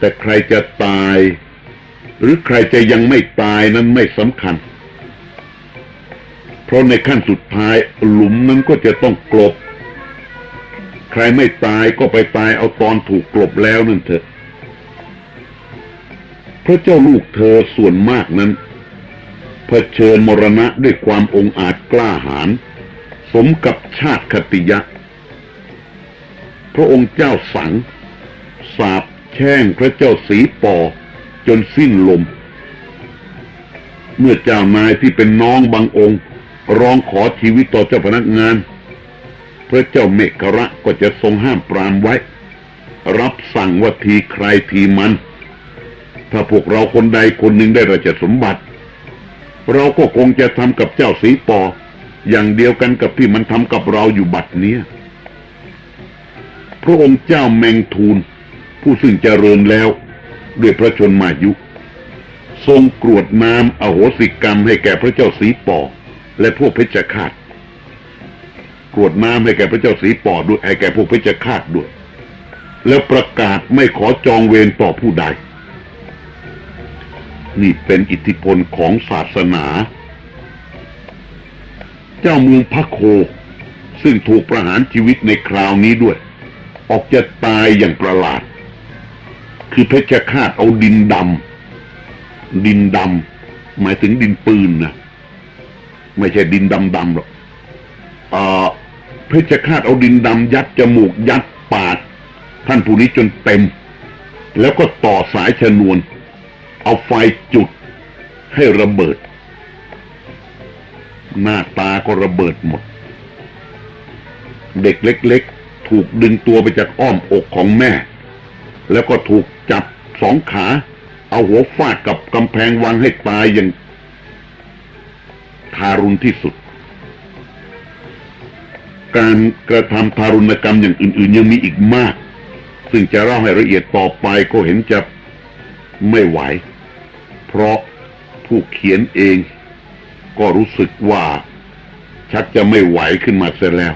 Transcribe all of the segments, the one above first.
แต่ใครจะตาย หรือใครจะยังไม่ตายนั้นไม่สำคัญ เพราะในขั้นสุดท้ายหลุมนั้นก็จะต้องกลบ ใครไม่ตายก็ไปตายเอาตอนถูกกลบแล้วนั่นเถอะพระเจ้าลูกเธอส่วนมากนั้นเผชิญมรณะด้วยความองอาจกล้าหาญสมกับชาติคติยะ พระองค์เจ้าสังสาบ แช่งพระเจ้าสีปอจนสิ้นลม เมื่อเจ้านายที่เป็นน้องบางองค์ ร้องขอชีวิตต่อเจ้าพนักงาน พระเจ้าเมกระก็จะทรงห้ามปรามไว้ รับสั่งว่าทีใครทีมัน ถ้าพวกเราคนใดคนหนึ่งได้ราชสมบัติ เราก็คงจะทำกับเจ้าสีปออย่างเดียวกันกับที่มันทำกับเราอยู่บัดเนี้ยพระองค์เจ้าแมงทูล ผู้ซึ่งเจริญแล้ว ด้วยพระชนมายุ ทรงกรวดน้ำอโหสิกรรมให้แก่พระเจ้าสีปอและพวกเพชฌฆาตกรวดน้ำให้แก่พระเจ้าสีปอด้วยให้แก่พวกเพชฌฆาตด้วย แล้วประกาศไม่ขอจองเวรต่อผู้ใด นี่เป็นอิทธิพลของศาสนา เจ้าเมืองพระโค ซึ่งถูกประหารชีวิตในคราวนี้ด้วย ออกจะตายอย่างประหลาด คือเพชฌฆาตเอาดินดำดินดำหมายถึงดินปืนนะไม่ใช่ดินดำดำหรอกเอ่อเพชฌฆาตเอาดินดำยัดจมูกยัดปากท่านผู้นี้จนเต็ม แล้วก็ต่อสายชนวน เอาไฟจุดให้ระเบิด หน้าตาก็ระเบิดหมด เด็กเล็ก ๆ ถูกดึงตัวไปจากอ้อมอกของแม่ แล้วก็ถูก จับสองขา เอาหัวฟาดกับกำแพงวังให้ตายอย่างทารุณที่สุด การกระทำทารุณกรรมอย่างอื่น ๆ ยังมีอีกมาก ซึ่งจะเล่าให้ละเอียดต่อไปก็เห็นจะไม่ไหว เพราะผู้เขียนเองก็รู้สึกว่าชักจะไม่ไหวขึ้นมาเสียแล้ว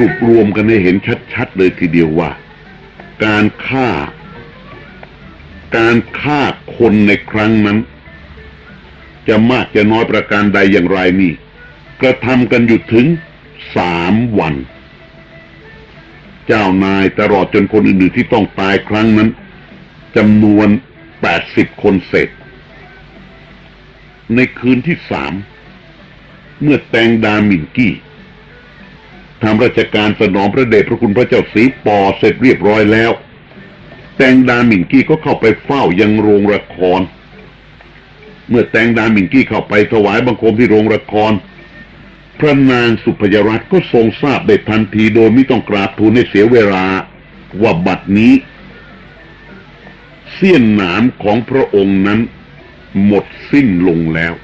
รุปรวมกันให้เห็นชัดๆเลยทีเดียวว่า การฆ่า การฆ่าคนในครั้งนั้น จะมากจะน้อยประการใดอย่างไรนี่กระทำกันอยู่ถึงสามวัน เจ้านายตลอดจนคนอื่นๆที่ต้องตายครั้งนั้นจำนวนแปดสิบคนเศษ ในคืนที่สามเมื่อแตงดามินกี้ ทำราชการสนองพระเดชพระคุณพระเจ้าสีปอเสร็จเรียบร้อยแล้ว แตงดาหมินกี้ก็เข้าไปเฝ้ายังโรงละคร เมื่อแตงดาหมินกี้เข้าไปถวายบังคมที่โรงละคร พระนางสุพยรัตน์ก็ทรงทราบได้ทันทีโดยไม่ต้องกราบทูลให้เสียเวลาว่าบัดนี้ เสี้ยนหนามของพระองค์นั้นหมดสิ้นลงแล้ว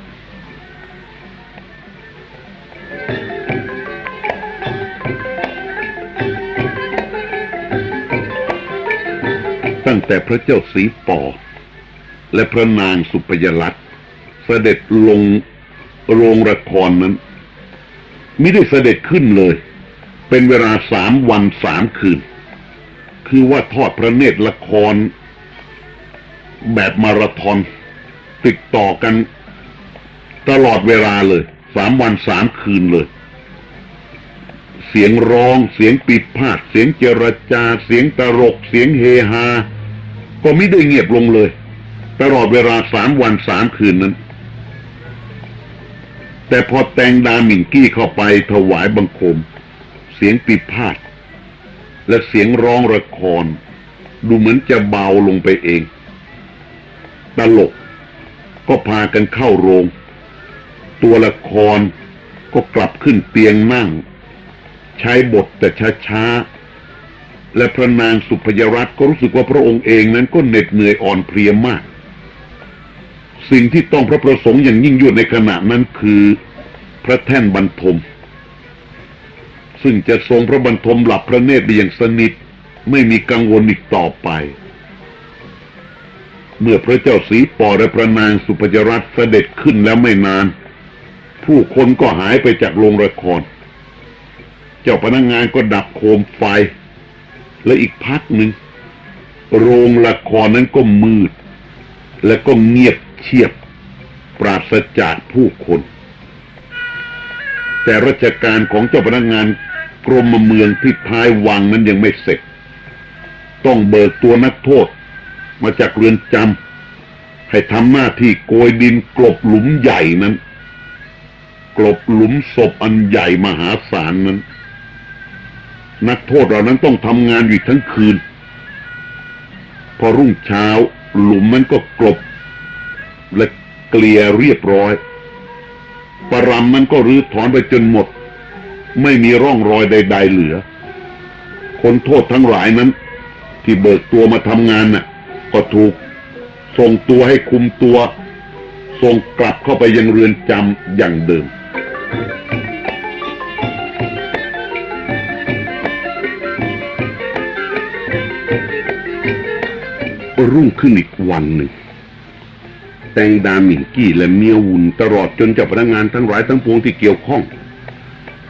แต่พระเจ้าสีปอ และพระนางสุพยรัตเสด็จลงโรงละครนั้น ไม่ได้เสด็จขึ้นเลย เป็นเวลาสามวันสามคืน คือว่าทอดพระเนตรละคร แบบมาราธอนติดต่อกันตลอดเวลาเลยสามวันสามคืนเลย เสียงร้องเสียงปิดพาดเสียงเจรจา เสียงตลกเสียงเฮฮา ก็ไม่ได้เงียบลงเลย ตลอดเวลาสามวันสามคืนนั้น แต่พอแตงดาหมินกี้เข้าไปถวายบังคม เสียงปิพาดและเสียงร้องระคร ดูเหมือนจะเบาลงไปเอง ตลกก็พากันเข้าโรง ตัวละครก็กลับขึ้นเตียงนั่ง ใช้บทแต่ช้าๆ และพระนางสุพยรัตน์ก็รู้สึกว่าพระองค์เองนั้นก็เหน็ดเหนื่อยอ่อนเพลียมาก สิ่งที่ต้องพระประสงค์อย่างยิ่งยวดในขณะนั้นคือพระแท่นบรรทม ซึ่งจะทรงพระบรรทมหลับพระเนตรได้อย่างสนิทไม่มีกังวลอีกต่อไป เมื่อพระเจ้าสีปอและพระนางสุพยรัตน์เสด็จขึ้นแล้วไม่นาน ผู้คนก็หายไปจากโรงละคร เจ้าพนักงงานก็ดับโคมไฟ และอีกพักหนึ่ง โรงละครนั้นก็มืด และก็เงียบเชียบ ปราศจากผู้คน แต่ราชการของเจ้าพนักงานกรมเมืองที่ท้ายวังนั้นยังไม่เสร็จ ต้องเบิกตัวนักโทษ มาจากเรือนจำให้ทำหน้าที่โกยดินกลบหลุมใหญ่นั้น กลบหลุมศพอันใหญ่มหาศาลนั้น นักโทษเหล่านั้นต้องทำงานอยู่ทั้งคืน พอรุ่งเช้าหลุมมันก็กลบ และเกลี่ยเรียบร้อยปรำมันก็รื้อถอนไปจนหมด ไม่มีร่องรอยใด ๆ เหลือ คนโทษทั้งหลายนั้น ที่เบิกตัวมาทำงานน่ะ ก็ถูก ส่งตัวให้คุมตัว ส่งกลับเข้าไปยังเรือนจำอย่างเดิม รุ่งขึ้นอีกวันหนึ่ง แตงดาหมิงกี้และเมียวุนตลอดจนเจ้าพนักงานทั้งหลายทั้งปวงที่เกี่ยวข้อง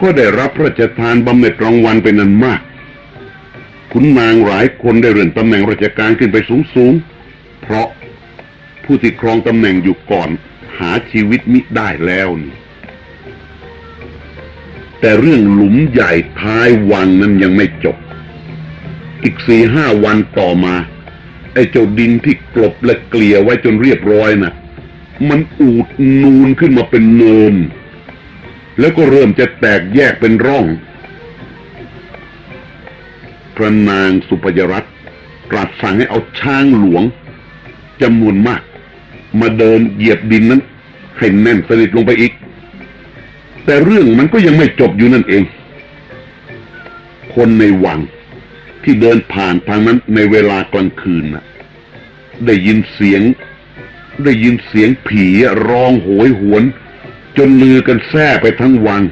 ก็ได้รับพระราชทานบำเหน็จรางวัลเป็นอันมาก ขุนนางหลายคนได้เลื่อนตำแหน่งราชการขึ้นไปสูงสูงเพราะผู้ที่ครองตำแหน่งอยู่ก่อนหาชีวิตมิได้แล้วนี่แต่เรื่องหลุมใหญ่ท้ายวังนั้นยังไม่จบ อีกสี่ห้าวันต่อมา ไอ้เจ้าดินที่กลบและเกลี่ยไว้จนเรียบร้อยน่ะ มันอูดนูนขึ้นมาเป็นเนิน แล้วก็เริ่มจะแตกแยกเป็นร่อง พระนางสุปยรัตน์ตรัสสั่งให้เอาช้างหลวงจำนวนมาก มาเดินเหยียบดินนั้นให้แน่นสนิทลงไปอีก แต่เรื่องมันก็ยังไม่จบอยู่นั่นเอง คนในวัง ที่เดินผ่านทางนั้นในเวลากลางคืนน่ะ ได้ยินเสียง ได้ยินเสียงผีร้องโหยหวน จนลือกันแท้ไปทั้งวัง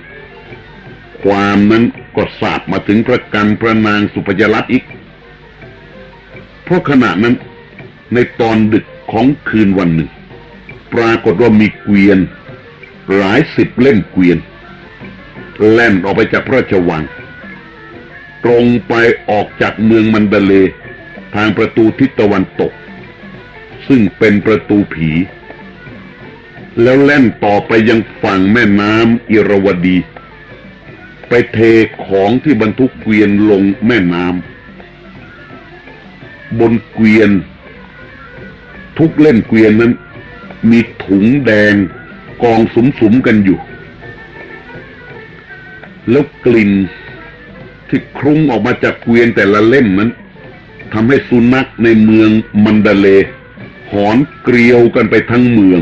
ความนั้นก็สาบมาถึงพระกันพระนางสุปยรัตน์อีก เพราะขณะนั้นในตอนดึกของคืนวันหนึ่ง ปรากฏว่ามีเกวียน หลายสิบเล่มเกวียน แล่นออกไปจากพระราชวัง ตรงไปออกจากเมืองมันเดเล ทางประตูทิศตะวันตก ซึ่งเป็นประตูผี แล้วแล่นต่อไปยังฝั่งแม่น้ำอิรวดี ไปเทของที่บรรทุกเกวียนลงแม่น้ำบนเกวียน ทุกเล่นเกวียนนั้น มีถุงแดงกองสุมๆกันอยู่ แล้วกลิ่น ที่คลุ้งออกมาจากเกวียนแต่ละเล่มนั้นทำให้สุนัขในเมืองมันดาเล หอนเกลียวกันไปทั้งเมือง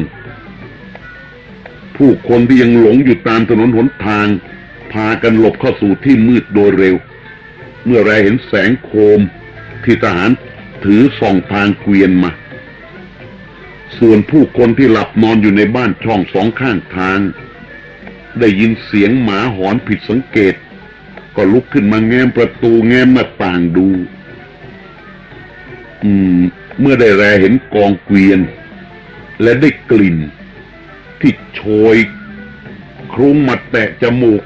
ผู้คนที่ยังหลงอยู่ตามถนนหนทาง พากันหลบเข้าสู่ที่มืดโดยเร็ว เมื่อไรเห็นแสงโคมที่ทหารถือส่องทางเกวียนมา ส่วนผู้คนที่หลับนอนอยู่ในบ้านช่องสองข้างทาง ได้ยินเสียงหมาหอนผิดสังเกต ก็ลุกขึ้นมาแง้มประตูแง้มหน้าต่างดู อืม เมื่อได้แลเห็นกองเกวียน และได้กลิ่น ที่โชยคลุ้งมาแตะจมูก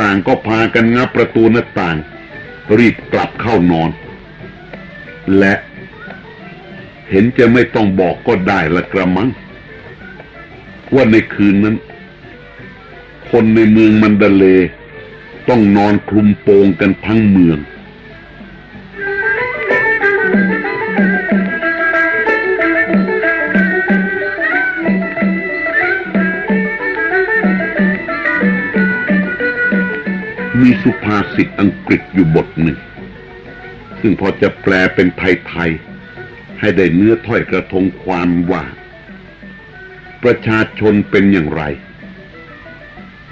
ต่างก็พากันงับประตูหน้าต่าง รีบกลับเข้านอน และเห็นจะไม่ต้องบอกก็ได้ละกระมัง ว่าในคืนนั้น คนในเมืองมันดาเล ต้องนอนคลุมโปงกันทั้งเมือง มีสุภาษิตอังกฤษอยู่บทหนึ่ง ซึ่งพอจะแปลเป็นไทย ๆ ให้ได้เนื้อถ้อยกระทงความว่า ประชาชนเป็นอย่างไร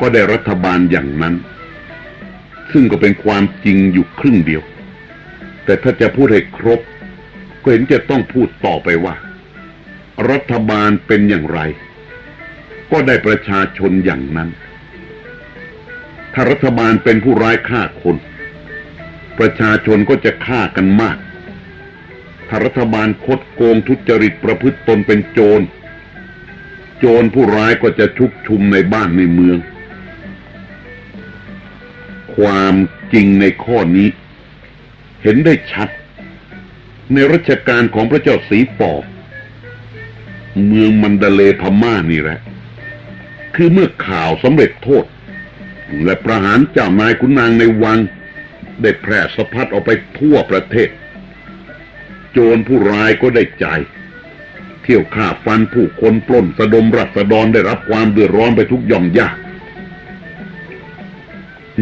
ก็ได้รัฐบาลอย่างนั้น ซึ่งก็เป็นความจริงอยู่ครึ่งเดียว แต่ถ้าจะพูดให้ครบ ก็เห็นจะต้องพูดต่อไปว่า รัฐบาลเป็นอย่างไร ก็ได้ประชาชนอย่างนั้น ถ้ารัฐบาลเป็นผู้ร้ายฆ่าคน ประชาชนก็จะฆ่ากันมาก ถ้ารัฐบาลคดโกงทุจริตประพฤติตนเป็นโจร โจรผู้ร้ายก็จะชุกชุมในบ้านในเมือง ความจริงในข้อนี้ เห็นได้ชัด ในรัชกาลของพระเจ้าสีปอบ เมืองมันดาเลพม่านี่แหละ คือเมื่อข่าวสำเร็จโทษ และประหารเจ้านายขุนนางในวัง ได้แพร่สะพัดออกไปทั่วประเทศ โจรผู้ร้ายก็ได้ใจ เที่ยวฆ่าฟันผู้คนปล้นสะดมรัษฎรได้รับความเดือดร้อนไปทุกหย่อมยาก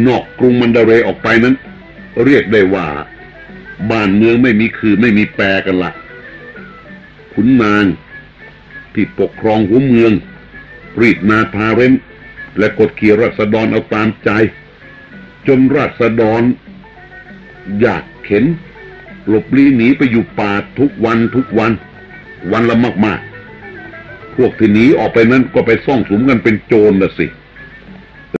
นอกกรุงมันดาเรออกไปนั้น เรียกได้ว่า บ้านเมืองไม่มีคือไม่มีแปรกันละขุนนางที่ปกครองหัวเมืองปรีดนาทาเรนและกดขี่รัษฎรเอาตามใจ จนรัษฎร อยากเข็น หลบลี้หนีไปอยู่ป่าทุกวันทุกวัน วันละมาก ๆ พวกที่หนีออกไปนั้นก็ไปซ่องสุมกันเป็นโจรละสิ